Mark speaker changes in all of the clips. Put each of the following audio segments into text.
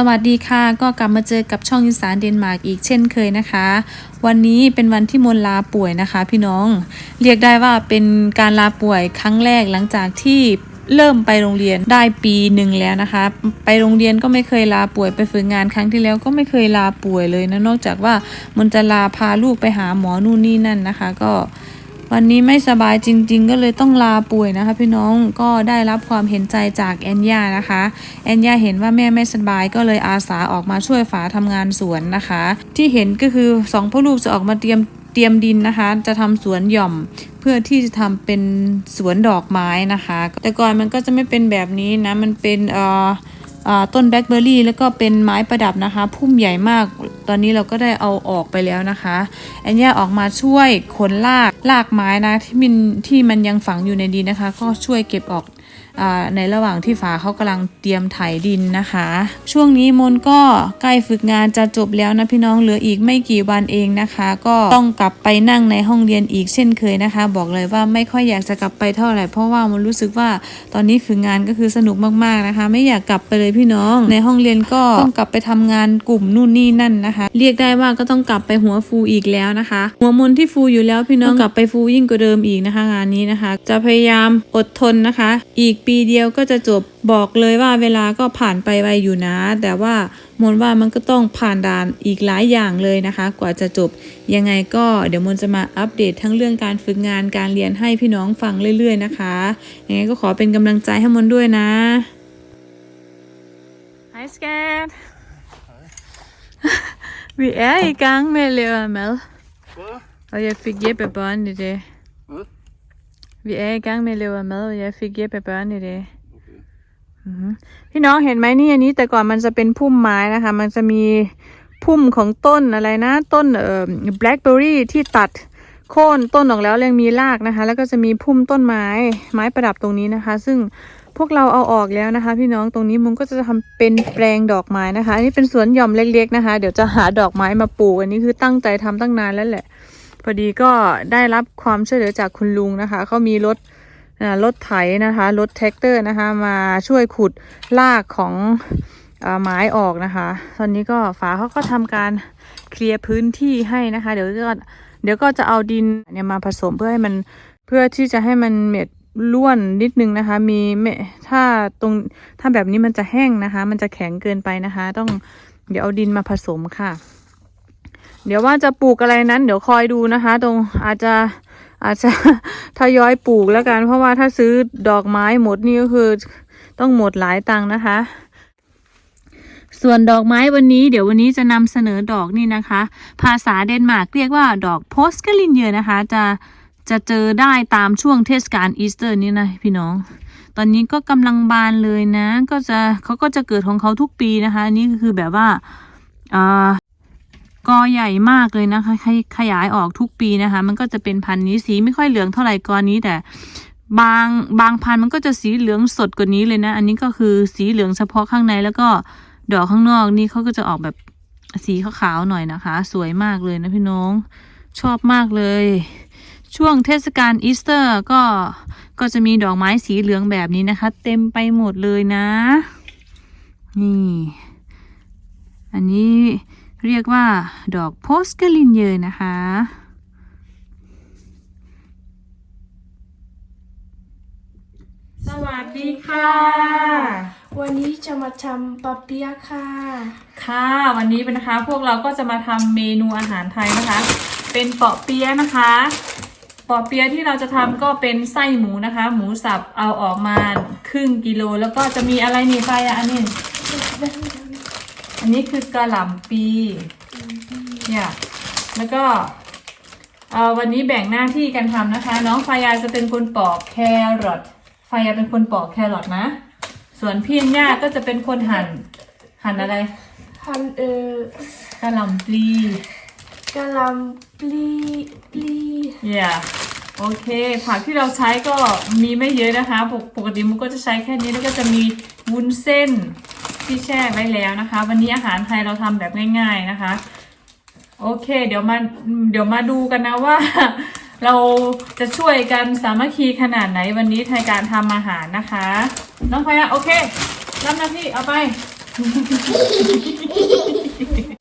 Speaker 1: สวัสดีค่ะ ก็กลับมาเจอกับช่องอีสานเดนมาร์กอีกเช่นเคยนะคะ วันนี้เป็นวันที่มนลาป่วยนะคะ พี่น้องเรียกได้ว่าเป็นการลาป่วยครั้งแรกหลังจากที่เริ่มไปโรงเรียนได้ปีหนึ่งแล้วนะคะ ไปโรงเรียนก็ไม่เคยลาป่วยไปฝึกงานครั้งที่แล้วก็ไม่เคยลาป่วยเลยนะนอกจากว่ามันจะลาพาลูกไปหาหมอนู่นนี่นั่นนะคะ ก็ วันนี้ไม่สบายจริง ๆ ก็เลยต้องลาป่วยนะคะ พี่น้องก็ได้รับความเห็นใจจากแอนยานะคะ แอนยาเห็นว่าแม่ไม่สบายก็เลยอาสาออกมาช่วยฝาทำงานสวนนะคะ ที่เห็นก็คือสองพ่อลูกจะออกมาเตรียมเตรียมดินนะคะ จะทำสวนหย่อมเพื่อที่จะทำเป็นสวนดอกไม้นะคะ แต่ก่อนมันก็จะไม่เป็นแบบนี้นะมันเป็นเอ่ออ่าต้นแบล็คเบอร์รี่แล้วก็เป็นไม้ประดับนะคะ พุ่มใหญ่มาก ตอนนี้เราก็ได้เอาออกไปแล้วนะคะแอนย่าออกมาช่วยขนลากลากไม้นะที่มันที่มันยังฝังอยู่ในดินนะคะ ก็ช่วยเก็บออก ในระหว่างที่ฝาเขากำลังเตรียมไถดินนะคะ ช่วงนี้มนก็ใกล้ฝึกงานจะจบแล้วนะพี่น้องเหลืออีกไม่กี่วันเองนะคะ ก็ต้องกลับไปนั่งในห้องเรียนอีกเช่นเคยนะคะ บอกเลยว่าไม่ค่อยอยากจะกลับไปเท่าไหร่เพราะว่ามันรู้สึกว่าตอนนี้ฝึกงานก็คือสนุกมากๆนะคะ ไม่อยากกลับไปเลยพี่น้อง ในห้องเรียนก็ต้องกลับไปทำงานกลุ่มนู่นนี่นั่นนะคะ เรียกได้ว่าก็ต้องกลับไปหัวฟูอีกแล้วนะคะ หัวมนที่ฟูอยู่แล้วพี่น้องกลับไปฟูยิ่งกว่าเดิมอีกนะคะ งานนี้นะคะ จะพยายามอดทนนะคะ อีกปีเดียวก็จะจบบอกเลยว่าเวลาก็ผ่านไปไวอยู่นะ แต่ว่ามนว่ามันก็ต้องผ่านด่านอีกหลายอย่างเลยนะคะ กว่าจะจบยังไงก็เดี๋ยวมนจะมาอัปเดตทั้งเรื่องการฝึกงานการเรียนให้พี่น้องฟังเรื่อย ๆ นะคะยังไงก็ขอเป็นกำลังใจให้มนด้วยนะ Hej skat Vi er i gang med at lave mad
Speaker 2: Hvad?
Speaker 1: og jeg fik Jeppe børn i dag
Speaker 2: Hvad?
Speaker 1: Vi er i gang med at lave mad og jeg fik Jeppe børn i dag อื
Speaker 2: Okay.
Speaker 1: อหือพี่น้องเห็นไหมนี่อันนี้แต่ก่อนมันจะเป็นพุ่มไม้นะคะ มันจะมีพุ่มของต้นอะไรนะ ต้นเอ่อ blackberry ที่ตัดโค่นต้นออกแล้วยังมีรากนะคะ แล้วก็จะมีพุ่มต้นไม้ไม้ประดับตรงนี้นะคะ ซึ่งพวกเราเอาออกแล้วนะคะ พี่น้องตรงนี้มุงก็จะทำเป็นแปลงดอกไม้นะคะอันนี้เป็นสวนหย่อมเล็กๆนะคะ เดี๋ยวจะหาดอกไม้มาปลูกอันนี้คือตั้งใจทำตั้งนานแล้วแหละพ อดีก็ได้รับความช่วยเหลือจากคุณลุงนะคะเขามีรถรถไถนะคะรถแท็กเตอร์นะคะมาช่วยขุดรากของอไม้ออกนะคะ ตอนนี้ก็ฝาเขาก็ทำการเคลียร์พื้นที่ให้นะคะ เดี๋ยวก็เดี๋ยวก็จะเอาดินเนี่ยมาผสมเพื่อให้มันเพื่อที่จะให้มันเม็ดล้วนนิดนึงนะคะ มีเมถ้าตรงถ้าแบบนี้มันจะแห้งนะคะ มันจะแข็งเกินไปนะคะ ต้องเดี๋ยวเอาดินมาผสมค่ะ เดี๋ยวว่าจะปลูกอะไรนั้น เดี๋ยวคอยดูนะคะ ตรงอาจจะอาจจะทยอยปลูกแล้วกัน เพราะว่าถ้าซื้อดอกไม้หมดนี่ก็คือต้องหมดหลายตังค์นะคะ ส่วนดอกไม้วันนี้ เดี๋ยววันนี้จะนำเสนอดอกนี่นะคะ ภาษาเดนมาร์กเรียกว่าดอกโพสกลินเยอนะคะ จะจะเจอได้ตามช่วงเทศกาลอีสเตอร์นี่นะพี่น้อง ตอนนี้ก็กำลังบานเลยนะ ก็จะเขาก็จะเกิดของเขาทุกปีนะคะนนี่ก็คือแบบว่าอ่า กอใหญ่มากเลยนะคะขยขยายออกทุกปีนะคะ มันก็จะเป็นพันธุ์นี้สีไม่ค่อยเหลืองเท่าไหร่กอนี้แต่บางบางพันธุ์มันก็จะสีเหลืองสดกว่านี้เลยนะ อันนี้ก็คือสีเหลืองเฉพาะข้างในแล้วก็ดอกข้างนอกนี่เขาก็จะออกแบบสีขาวๆหน่อยนะคะ สวยมากเลยนะพี่น้องชอบมากเลย ช่วงเทศกาลอีสเตอร์ก็ก็จะมีดอกไม้สีเหลืองแบบนี้นะคะ เต็มไปหมดเลยนะ นี่ อันนี้ เรียกว่าดอกโพสกลินเยอนะคะ สวัสดีค่ะ
Speaker 3: วันนี้จะมาทำปาเปียะค่ะ
Speaker 1: ค่ะ วันนี้เป็นนะคะพวกเราก็จะมาทำเมนูอาหารไทยนะคะ เป็นเปาะเปี๊ยะนะคะเปาะเปี๊ยะที่เราจะทำก็เป็นไส้หมูนะคะ หมูสับเอาออกมาครึ่งกิโล แล้วก็จะมีอะไรนี่ไปอะอันนี้ อันนี้คือกระหล่ำปีเนี่ยแล้วก็เอ่อวันนี้แบ่งหน้าที่กันทำนะคะ น้องฟายาจะเป็นคนปอกแครอทฟายาเป็นคนปอกแครอทนะ ส่วนพี่ย่าก็จะเป็นคนหั่นหั่นอะไร
Speaker 3: ฮันเออก
Speaker 1: ระหล่ำปลี
Speaker 3: กะหล่ำปลีปลี
Speaker 1: yeah โอเคผักที่เราใช้ก็มีไม่เยอะนะคะปกปกติมุกก็จะใช้แค่นี้แล้วก็จะมีวุ้นเส้น ที่แช่ไว้แล้วนะคะ วันนี้อาหารไทยเราทำแบบง่าย ๆนะคะ โอเค เดี๋ยวมาเดี๋ยวมาดูกันนะว่า เราจะช่วยกันสามัคคีขนาดไหนวันนี้ในการทำอาหารนะคะ น้องพายะโอเครับหน้าที่เอาไป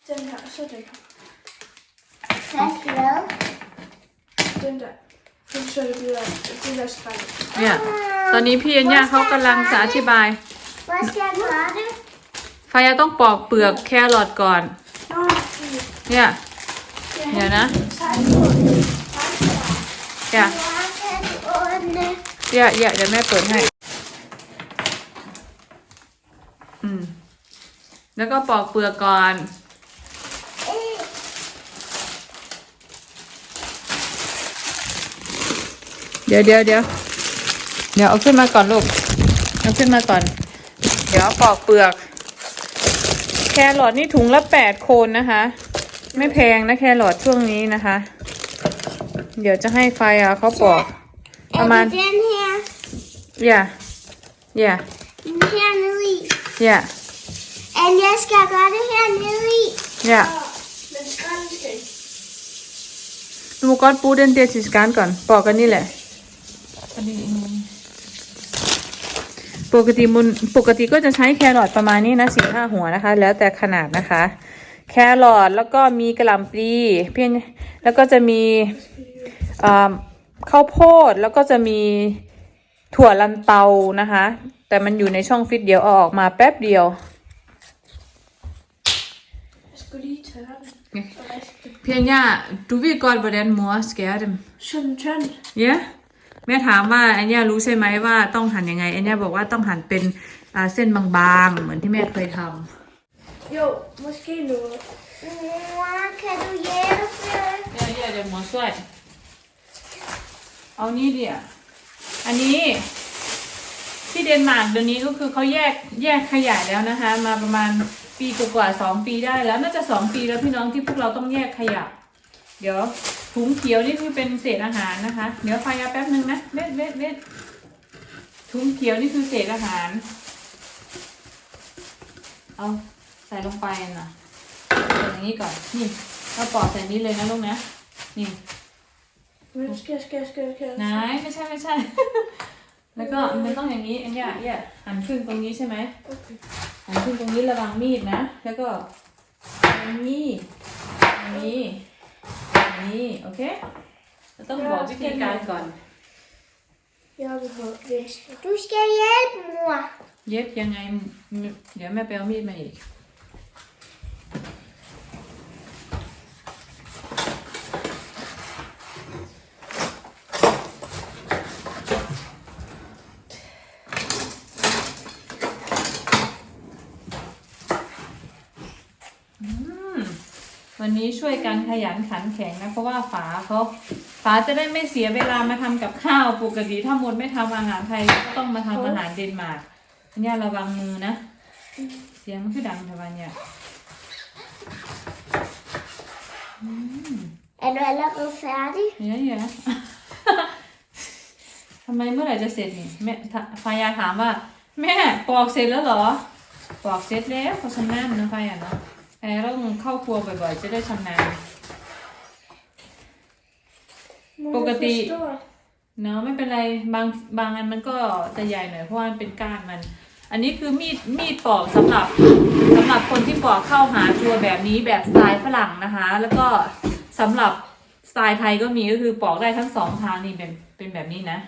Speaker 3: Den her, så den her.
Speaker 2: Først hvad?
Speaker 3: Den der. Den så det bliver, den der skrald.
Speaker 1: เนี่ยตอนนี้พี่เอ็นย่าเขากำลังจะอธิบาย
Speaker 2: Hvor skal jeg gøre det?
Speaker 1: ฟายาต้องปอกเปลือกแครอทก่อน เนี่ย
Speaker 3: det
Speaker 1: Ja, da.
Speaker 3: Tag på.
Speaker 1: อย่าอย่าอย่าเดี๋ยวแม่เปิดให้ อืม แล้วก็ปอกเปลือกก่อน เดี๋ยวเดี๋ยวเดี๋ยวเดี๋ยวเอาขึ้นมาก่อนลูก เอาขึ้นมาก่อน เดี๋ยวปอกเปลือก ครอทนี่ถุงละแปดโคนนะคะ ไม่แพงนะแครอทช่วงนี้นะคะ เดี๋ยวจะให้ไฟอะเขาปอกประมาณ
Speaker 2: Er det den her?
Speaker 1: อย่าอย่า
Speaker 2: Den her nede i.
Speaker 1: อย่า
Speaker 2: And jeg skal gøre det her nede i.
Speaker 1: อย่า
Speaker 3: Men skralden skal ikke.
Speaker 1: ดูมก้อนปูเดนเตียสิสการก่อนปอกกันนี่แหละ ปกติมุนปกติก็จะใช้แครอทประมาณนี้นะสี่ห้าหัวนะคะ แล้วแต่ขนาดนะคะ แครอทแล้วก็มีกระหล่ำปลีเพียงแล้วก็จะมีอ่าข้าวโพดแล้วก็จะมีถั่วลันเตานะคะ แต่มันอยู่ในช่องฟิตเดียวเอาออกมาแป๊บเดียว
Speaker 3: Jeg skulle lige tørre den. Og vaske den.
Speaker 1: เพียงย่า du ved godt hvordan mor skærer dem
Speaker 3: Sådan tynd.
Speaker 1: เย้ แม่ถามว่าอันเนี้ยรู้ใช่ไหมว่าต้องหั่นยังไงอันเนี้ยบอกว่าต้องหั่นเป็นอ่าเส้นบางๆ เหมือนที่แม่เคยท
Speaker 3: Jo, måske noget.
Speaker 2: Mor, kan du hjælpe? ำ
Speaker 1: เนี่ยเดี๋ยวหมอช่วยเอานี่เดี๋ยวอันนี้ที่เดนมาร์กเดี๋ยวนี้ก็คือเขาแยกแยกขยะแล้วนะคะ มาประมาณปีกว่าๆสองปีได้แล้ว น่าจะสองปีแล้วพี่น้องที่พวกเราต้องแยกขยะ เดี๋ยวถุงเขียวนี่คือเป็นเศษอาหารนะคะ เดี๋ยวไฟยาแป๊บนึงนะเวทเวทเวทถุงเขียวนี่คือเศษอาหาร เอาใส่ลงไปนะใส่อย่างนี้ก่อน นี่เราปอกใส่นี้เลยนะลูกนะ นี่
Speaker 3: Men skal, skal, skal, skal.
Speaker 1: นายไม่ใช่ไม่ใช่ แล้วก็มันต้องอย่างนี้อันเนี้ยเนี้ยหันครึ่งตรงนี้ใช่ไหม
Speaker 3: Okay.
Speaker 1: หันครึ่งตรงนี้ระวังมีดนะ แล้วก็อย่างนี้อย่างนี้อย่าง นี้ โอเคเราต้องบอกวิธีการก่อน
Speaker 3: Jeg vil have væske.
Speaker 2: Du skal hjælpe, mor.
Speaker 1: เย็บยังไง เดี๋ยวแม่ไปเอามีดมาอีก อืม วันนี้ช่วยกันขยันขันแข็งนะเพราะว่าฝาเขาฝาจะได้ไม่เสียเวลามาทำกับข้าวปกติถ้ามดไม่ทำอาหารไทยก็ต้องมาทำอาหารเดนมาร์กอันเนี้ยระวังมือนะ เสียงมันคือดังทำไมเนี่ย
Speaker 2: Er du allerede færdig?
Speaker 1: เดี๋ยวเดี๋ยวทำไมเมื่อไหร่จะเสร็จนี่แม่ถฟายาถามว่า แม่ปอกเสร็จแล้วเหรอ ปอกเสร็จแล้วเขาชำนาญนะฟายาเนาะ แอร์ต้องเข้าครัวบ่อยๆ จะได้ชำนาญ
Speaker 3: Må
Speaker 1: Bugatti.
Speaker 3: jeg forstå?
Speaker 1: เนาะไม่เป็นไรบางบางอันมันก็จะใหญ่หน่อยเพราะว่ามันเป็นก้านมัน อันนี้คือมีดมีดปอกสำหรับสำหรับคนที่ปอกเข้าหาตัวแบบนี้แบบสไตล์ฝรั่งนะคะ แล้วก็สำหรับสไตล์ไทยก็มีก็คือปอกได้ทั้งสองทางนี่เป็นเป็นแบบนี้นะ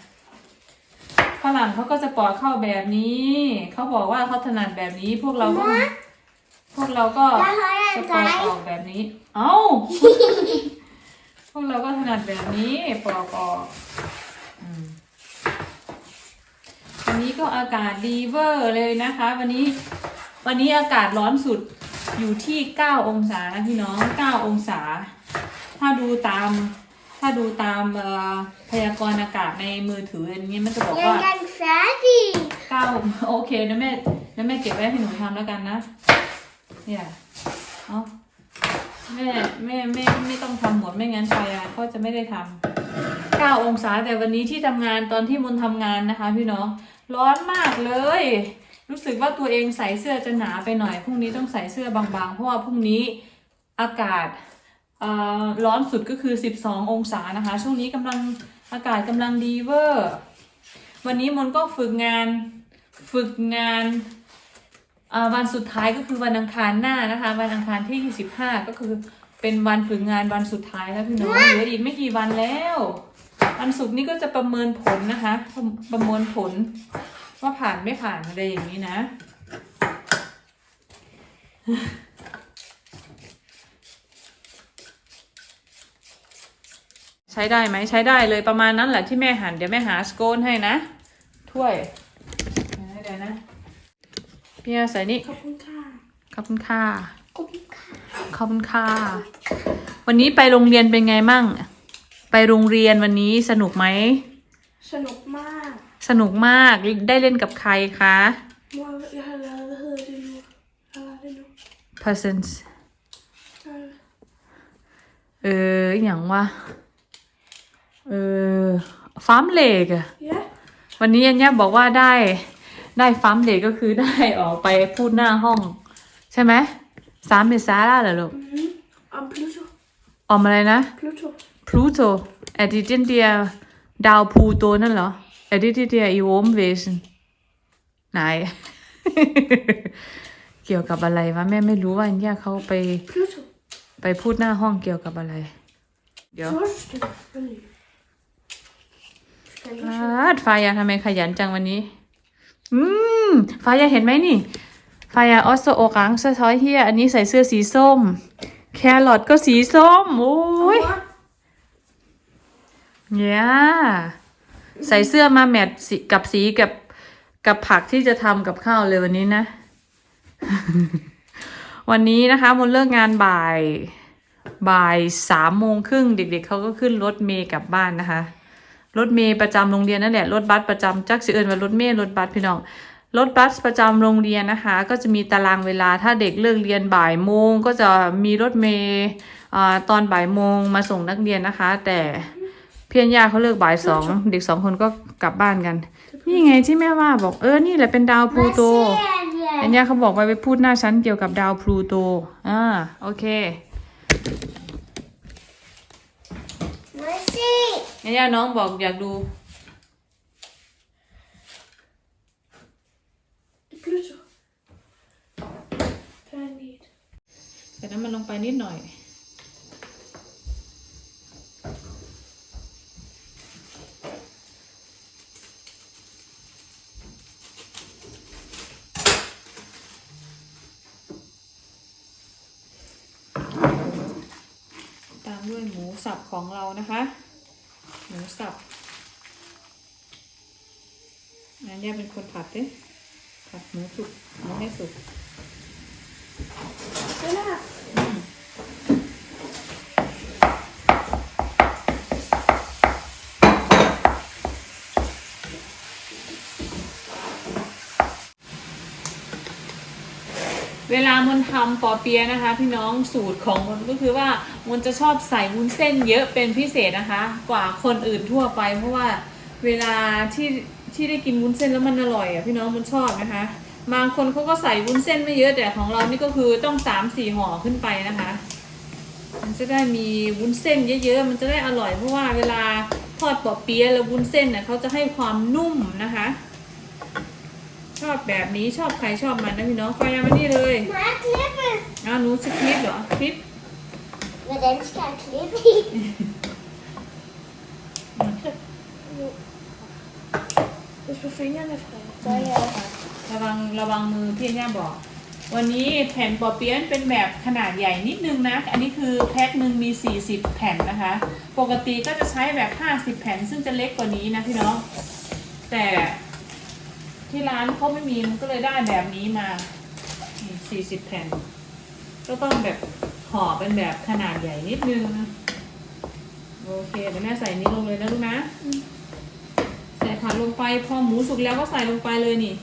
Speaker 1: ฝรั่งเขาก็จะปอกเข้าแบบนี้ เขาบอกว่าเขาถนัดแบบนี้พวกเราก็ พวกเราก็
Speaker 2: Jeg holder
Speaker 1: จะ
Speaker 2: en
Speaker 1: ปอก
Speaker 2: dig.
Speaker 1: ออกแบบนี้ เอ้า พวกเราก็ถนัดแบบนี้ปอกออกอืมวันนี้ก็อากาศดีเวอร์เลยนะคะ วันนี้ วันนี้อากาศร้อนสุดอยู่ที่9องศานะพี่น้อง9องศา ถ้าดูตาม ถ้าดูตามเอ่อพยากรณ์อากาศในมือถืออันนี้มันจะบอก
Speaker 2: Jeg er
Speaker 1: ว่า
Speaker 2: engang færdig.
Speaker 1: เก้าโอเคเดี๋ยวแม่เดี๋ยวแม่เก็บไว้ให้หนูทำแล้วกันนะ เนี่ยเอาแม่แม่แม่ไม่ต้องทำหมดไม่งั้นไฟอะก็จะไม่ได้ทำเก้าองศาแต่วันนี้ที่ทำงานตอนที่มนทำงานนะคะ พี่น้องร้อนมากเลย รู้สึกว่าตัวเองใส่เสื้อจะหนาไปหน่อยพรุ่งนี้ต้องใส่เสื้อบางๆ เพราะว่าพรุ่งนี้อากาศอ่อร้อนสุดก็คือ 12 องศานะคะ ช่วงนี้กำลังอากาศกำลังดีเวอร์ วันนี้มนก็ฝึกงาน ฝึกงาน วันสุดท้ายก็คือวันอังคารหน้านะคะ วันอังคารที่ 25 ก็คือเป็นวันฝึกงานวันสุดท้ายแล้วพี่น้องเหลืออีกไม่กี่วันแล้ว วันศุกร์นี้ก็จะประเมินผลนะคะ ประประมวลผลว่าผ่านไม่ผ่านอะไรอย่างนี้นะ ใช้ได้ไหมใช้ได้เลยประมาณนั้นแหละที่แม่หั่นเดี๋ยวแม่หาสโกนให้นะ ถ้วยเดี๋ยวนะ พี่อาใส่นี่
Speaker 3: ขอบคุณค่ะ
Speaker 1: ขอบคุณค่ะ
Speaker 2: กุ๊กค่ะ
Speaker 1: ขอบคุณค่ะ วันนี้ไปโรงเรียนเป็นไงมั่ง ไปโรงเรียนวันนี้สนุกไหม
Speaker 3: สนุกมาก
Speaker 1: สนุกมากได้เล่นกับใครคะ
Speaker 3: ว่า jag har lärt hur det nu. Jag lärde nu.
Speaker 1: persons
Speaker 3: Ja.
Speaker 1: เอออหย่างว่าเออฟาร์มเลกอะ
Speaker 3: Ja.
Speaker 1: วันนี้อันเนี้ยบอกว่าได้ ได้ฟาร์มเลกก็คือได้ออกไปพูดหน้าห้อง ใช่ไหมสามเมษาแล้วเหรอลูก
Speaker 3: Mm. Om Pluto.
Speaker 1: ออกมาอะไรนะ
Speaker 3: Pluto.
Speaker 1: พลูโต er det den der ดาวพลูโตนั่นเหรอ er det det der i rumvæsen nej เกี่ยวกับอะไรวะแม่ไม่รู้ว่าอันเนี้ยเขาไป
Speaker 3: Pluto.
Speaker 1: ไปพูดหน้าห้องเกี่ยวกับอะไร เดี๋ยว
Speaker 3: Første. Skal lige
Speaker 1: ฟาดฟายาทำไมขยันจังวันนี้ อืมฟายาเห็นไหมนี่ฟายาออสโซโอกังเสื้อทอยเฮียอันนี้ใส่เสื้อสีส้ม แครอทก็สีส้ม โอ้ยเนี่ยใส่เสื้อมาแมทสีกับสีกับกับผักที่จะทำกับข้าวเลยวันนี้นะ วันนี้นะคะมนเลิกงานบ่าย บ่ายสามโมงครึ่งเด็กๆเขาก็ขึ้นรถเมย์กลับบ้านนะคะ รถเมย์ประจำโรงเรียนนั่นแหละรถบัสประจำจักสิเอิญว่ารถเมย์รถบัสพี่น้องรถบัสประจำโรงเรียนนะคะ ก็จะมีตารางเวลาถ้าเด็กเลิกเรียนบ่ายโมงก็จะมีรถเมย์ตอนบ่ายโมงมาส่งนักเรียนนะคะ แต่เพียนยาเขาเลิกบ่ายสองเด็กสองคนก็กลับบ้านกัน นี่ไงที่แม่ว่าบอกเออนี่แหละเป็นดาวพลูโตอัน
Speaker 2: Vad
Speaker 1: เนี้ยเขาบอกไว้ไปพูดหน้าชั้นเกี่ยวกับดาวพลูโตอ่าโอเค
Speaker 2: se?
Speaker 1: อั นเนี้ยน้องบอกอยากดู
Speaker 3: Pluto. Planet.
Speaker 1: ใส่น้ำมันลงไปนิดหน่อย ตามด้วยหมูสับของเรานะคะ หมูสับอันนี้เป็นคนผัดดิผัดหมูสุกหมูให้สุก
Speaker 3: Eller?
Speaker 1: เวลามนทำปอเปียะนะคะ พี่น้องสูตรของมนก็คือว่า มนจะชอบใส่วุ้นเส้นเยอะเป็นพิเศษนะคะ กว่าคนอื่นทั่วไป เพราะว่าเวลาที่ที่ได้กินวุ้นเส้นแล้วมันอร่อยอะพี่น้องมันชอบนะคะ บางคนเขาก็ใส่วุ้นเส้นไม่เยอะแต่ของเรานี่ก็คือต้องสามสี่ห่อขึ้นไปนะคะ มันจะได้มีวุ้นเส้นเยอะๆมันจะได้อร่อยเพราะว่าเวลาทอดปอเปี๊ยะแล้ววุ้นเส้นเนี่ยเขาจะให้ความนุ่มนะคะ ชอบแบบนี้ชอบใครชอบมันนะพี่น้องไฟยามานี่เลย
Speaker 2: Må jeg klippe?
Speaker 1: อ้าวหนูจะคลิปเหรอคลิป
Speaker 2: Hvordan skal jeg klippe i?
Speaker 3: Hvis på fingrene, Freja.
Speaker 2: Så jeg
Speaker 1: ระวังระวังมือพี่ย่าบอก วันนี้แผ่นปอเปี๊ยะเป็นแบบขนาดใหญ่นิดนึงนะ อันนี้คือแพ็คหนึ่งมี 40 แผ่นนะคะ ปกติก็จะใช้แบบ 50 แผ่น ซึ่งจะเล็กกว่านี้นะพี่น้อง แต่ที่ร้านเขาไม่มีมันก็เลยได้แบบนี้มานี่40 แผ่น ก็ต้องแบบ ห่อเป็นแบบขนาดใหญ่นิดนึงนะโอเคเดี๋ยวแม่ใส่นี้ลงเลยนะลูกนะ ใส่ผักลงไปพอหมูสุกแล้วก็ใส่ลงไปเลยนี่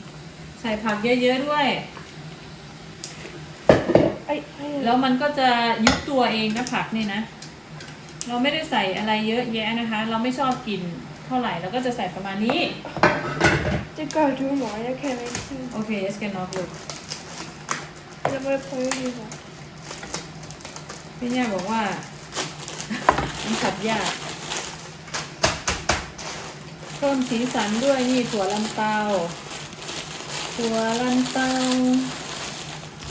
Speaker 1: ใส่ผักเยอะๆด้วย
Speaker 3: Ej, Freja.
Speaker 1: แล้วมันก็จะยุบตัวเองนะผักนี่นะ เราไม่ได้ใส่อะไรเยอะแยะนะคะ เราไม่ชอบกินเท่าไหร่เราก็จะใส่ประมาณนี้
Speaker 3: Det gør du, mor. Jeg kan ikke.
Speaker 1: โอเคสแกนนอกลูก
Speaker 3: Jeg må prøve lige her.
Speaker 1: พี่เนี่ยบอกว่า มันขัดยาก เพิ่มสีสันด้วยนี่ถั่วลันเตาถั่วลันเตา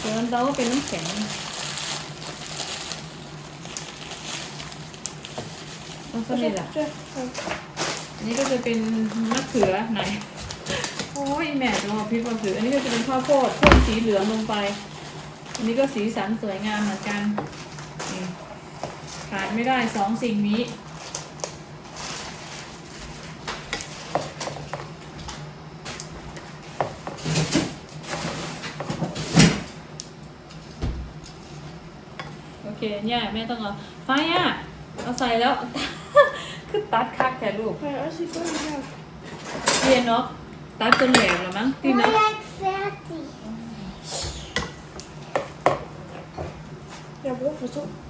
Speaker 1: ดี๋ยวมันเดาว่าเป็นน้ำแข็งต้องสนิทอะอันนี้ก็จะเป็นมะเขือไหนโอ้ยแม่จะมาพริกมะเขืออันนี้ก็จะเป็นข้าวโพดพ่นสีเหลืองลงไป อันนี้ก็สีสันสวยงามเหมือนกัน ขาดไม่ได้สองสิ่งนี้ โอเคเนี่ยแม่ต้องเอาไฟอะ เอาใส่แล้ว คือตัดคักแค่ลูก
Speaker 3: Ja, als ik wel ja.
Speaker 1: เรียนเนาะตัดจนแหลกแล้วมั้งที่
Speaker 2: Nu
Speaker 1: เนาะ
Speaker 2: är jag färdig.
Speaker 3: Jeg har brug for to. Nej.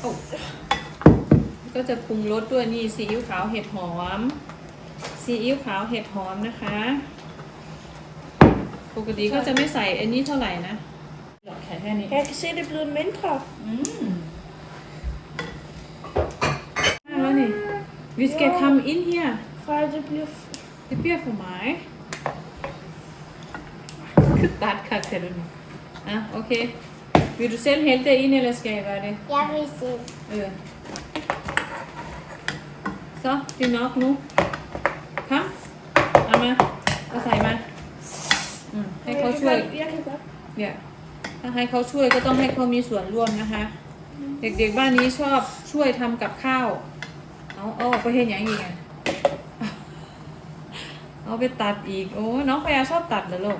Speaker 1: โอ้ ก็จะปรุงรสด้วยนี่ซีอิ๊วขาวเห็ดหอมซีอิ๊วขาวเห็ดหอมนะคะ ปกติก็จะไม่ใส่อันนี้เท่าไหร่นะหลอดแค่แค่นี้
Speaker 3: Jeg kan se, det er blevet mindre.
Speaker 1: อืมแล้วนี่ vi skal komme ind her
Speaker 3: Fra det bliver... f-
Speaker 1: det bliver for mig คือตัดค่ะเสร็จแล้วนี่อะโอเค vil du selv hælde det ind eller skal jeg gøre det
Speaker 2: Jeg vil se.
Speaker 1: เออ så det er nok nu kom เอามาเอาใส่มาอืมให้
Speaker 3: Jeg
Speaker 1: เขา
Speaker 3: kan
Speaker 1: ช่วย
Speaker 3: godt- Jeg kan godt.
Speaker 1: เนี่ย ถ้าให้เขาช่วยก็ต้องให้เขามีส่วนร่วมนะคะ เด็กๆบ้านนี้ชอบช่วยทำกับข้าว เอาเอาไปเห็นอย่างอีกเอาไปตัดอีก โอ้ น้องพยาชอบตัดเหรอลูก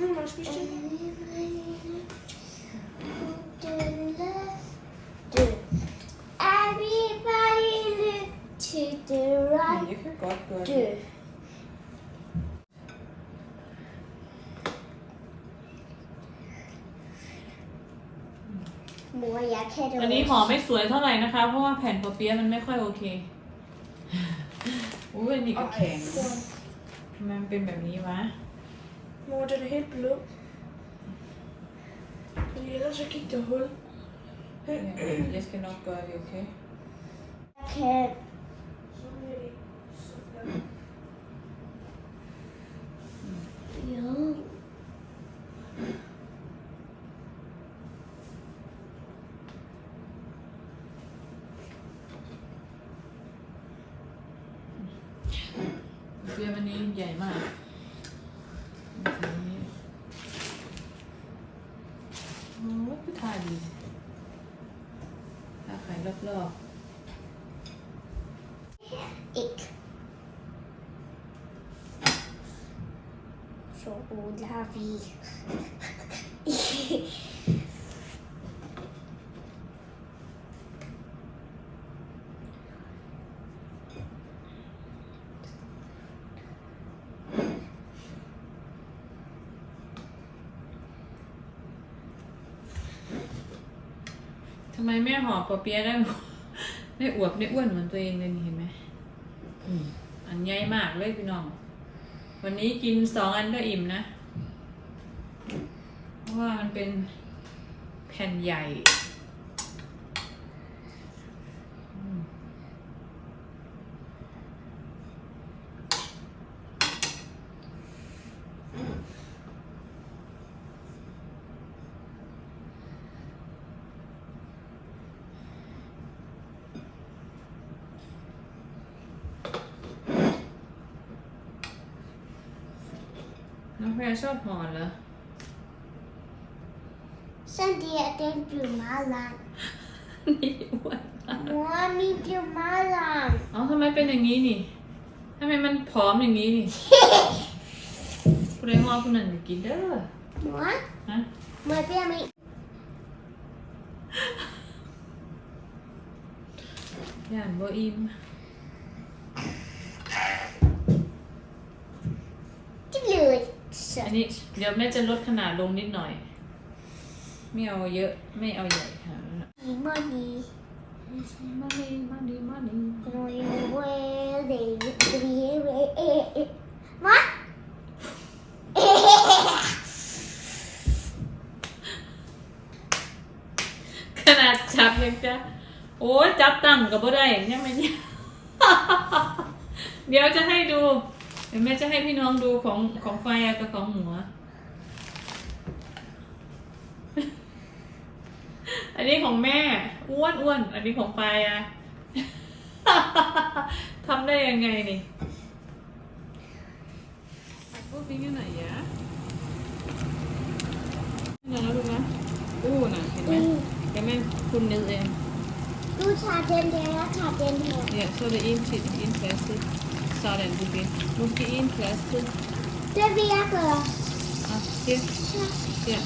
Speaker 3: Nu må jeg spise det.
Speaker 2: Everybody look to the right.
Speaker 1: นี่คือก็เกิน
Speaker 2: Do. Mor, jeg kan det
Speaker 1: อันนี้หอมไม่สวยเท่าไหร่นะคะ เพราะว่าแผ่นปอเปี๊ยะมันไม่ค่อยโอเคอุ้ยอันนี่ก็แข็งทำไมมันเป็นแบบนี้วะ
Speaker 3: Mor, den er helt blød. Fordi ellers så gik der hul.
Speaker 1: เนี่ย jeg skal nok gøre det okay
Speaker 2: Jeg kan.
Speaker 3: Så bliver det så flot.
Speaker 2: Jo.
Speaker 1: เปี๊ยะมันนี้ใหญ่มากสีนี้โอ้ยคือทาดีทาไข่รอบ
Speaker 2: Ik. Zo odlar vi.
Speaker 1: ๆทำไมแม่หอมปอเปี๊ยะได้ ได้อวบได้อ้วนเหมือนตัวเองเลยนี่เห็นไหมอืมอันใหญ่มากเลยพี่น้อง วันนี้กินสองอันก็อิ่มนะเพ ราะว่ามันเป็นแผ่นใหญ่น้องแพรชอบหอนเหรอ
Speaker 2: Sen det er den blev meget lang.
Speaker 1: นี่อ้วน
Speaker 2: Mor, min blev meget lang.
Speaker 1: เอาทำไมเป็นอย่างนี้นี่ทำไมมันผอมอย่างนี้นี่คุณไอ้งอคุณนั่นอย่ากินเด้อ
Speaker 2: Mor,
Speaker 1: ฮะ
Speaker 2: må jeg bede om en?
Speaker 1: ย่านบ่อิ่ม
Speaker 2: Det blev ikke
Speaker 1: อัน
Speaker 2: så.
Speaker 1: นี้เดี๋ยวแม่จะลดขนาดลงนิดหน่อย ไม่เอาเยอะไม่เอาใหญ่ค่ะ
Speaker 2: Money,
Speaker 1: มาดีมาดีมาดี
Speaker 2: money, well, they be Mor?
Speaker 1: ขนาดจับยังจะโอ้ยจับตั้งกับบ่ได้ยังไม่เนี่ยเดี๋ยวจะให้ดูเดี๋ยวแม่จะให้พี่น้องดูของของไฟอะกับของหัว อันนี้ของแม่ อ้วนอ้วนอันนี้ของไฟอะทำได้ยังไงนี่พูดปิ้งกันหน่อยยะนี่นะลูกนะอู้น่ะเห็นไหมเห็นไหมคุณนึกเอง
Speaker 2: Du tager den der, jeg tager den her.
Speaker 1: Ja, så er det en til en plastik. Sådan, du vil. Nu skal en plastik.
Speaker 2: Det vil jeg gøre.
Speaker 1: Og her. Ja,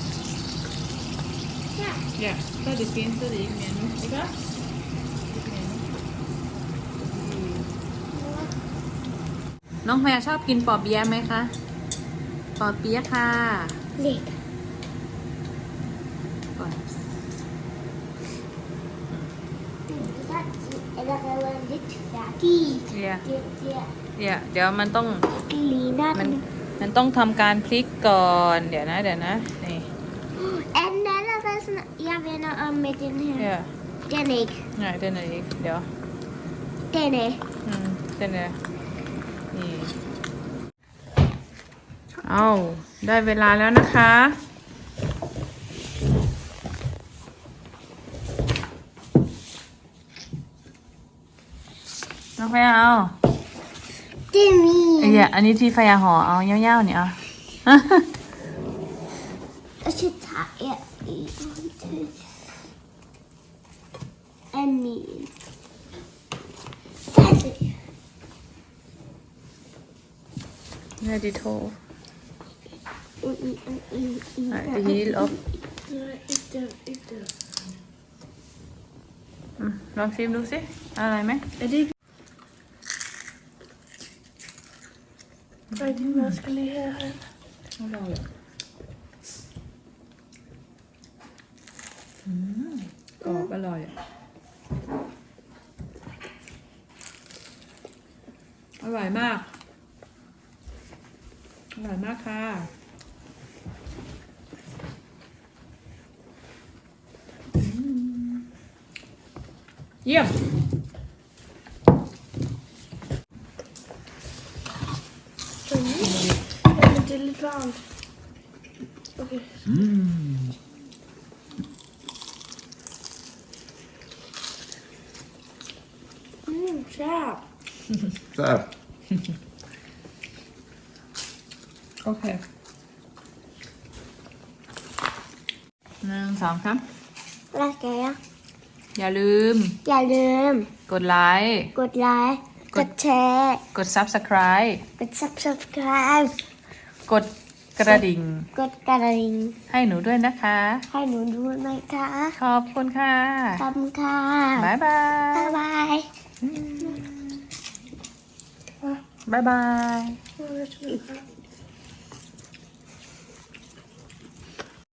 Speaker 2: Her.
Speaker 1: ja. Så er det fint, så er det ikke mere nu. Ikke også? Ikke mere nu. น้องแพรชอบกินปอเปี๊ยะไหมคะ ปอเปี๊ยะค่ะ
Speaker 2: Lidt.
Speaker 1: ก่อน
Speaker 2: Eller revet lidt færdig.
Speaker 1: เดี๋ยว
Speaker 2: Det der
Speaker 1: เดี๋ยวเดี๋ยวมันต้อง
Speaker 2: ligner
Speaker 1: มัน
Speaker 2: den.
Speaker 1: มันต้องทำการพลิกก่อน เดี๋ยวนะ เดี๋ยวนะ นี่
Speaker 2: Er den allerede sådan, jeg vender om med den her?
Speaker 1: เดี๋ยว
Speaker 2: Den er ikke.
Speaker 1: ไหนเดี๋ยวไหนอีกเดี๋ยว
Speaker 2: Den er.
Speaker 1: อืมเป็นไงนี่เอาได้เวลาแล้วนะคะ น้องแพรเอา
Speaker 2: Det er min.
Speaker 1: ไอ้เหี้ยอันนี้ที่ไฟยาห่อเอาเย้าวๆเนี่ยเอา
Speaker 2: Og så tager jeg en til. Er min. Færdig.
Speaker 1: เนี่ยดิโท
Speaker 2: Mm, mm, mm, mm, mm.
Speaker 1: Nej, det hele op.
Speaker 3: Nej, ikke den, ikke den.
Speaker 1: อืมลองชิมดูสิอะไรไหม
Speaker 3: Er det ikke... Ej, din mad skal lige herhen.
Speaker 1: อร่อยอืมก รอบอร่อยอร่อยมาก อร่อยมากค่ะ เยี่ยม
Speaker 3: Men det er lidt varmt. Okay. Mm, sharp.
Speaker 4: Så.
Speaker 1: โอเคหนึ่งสองครับ
Speaker 2: Hvad skal jeg?
Speaker 1: อย่าลืม
Speaker 2: Jeg løm.
Speaker 1: กดไลค์
Speaker 2: Godt like.
Speaker 1: Godt.
Speaker 2: Godt tag.
Speaker 1: กด subscribe
Speaker 2: Godt subscribe.
Speaker 1: กดกระดิ่ง
Speaker 2: Godt gathering.
Speaker 1: ให้หนูด้วยนะคะ
Speaker 2: Hej nu, du er med, Kara.
Speaker 1: ขอบคุณค่ะ
Speaker 2: Kom,
Speaker 1: บาย
Speaker 2: Kara.
Speaker 1: บาย
Speaker 2: Bye bye.
Speaker 1: บายบาย
Speaker 3: Nå, jeg skal ned.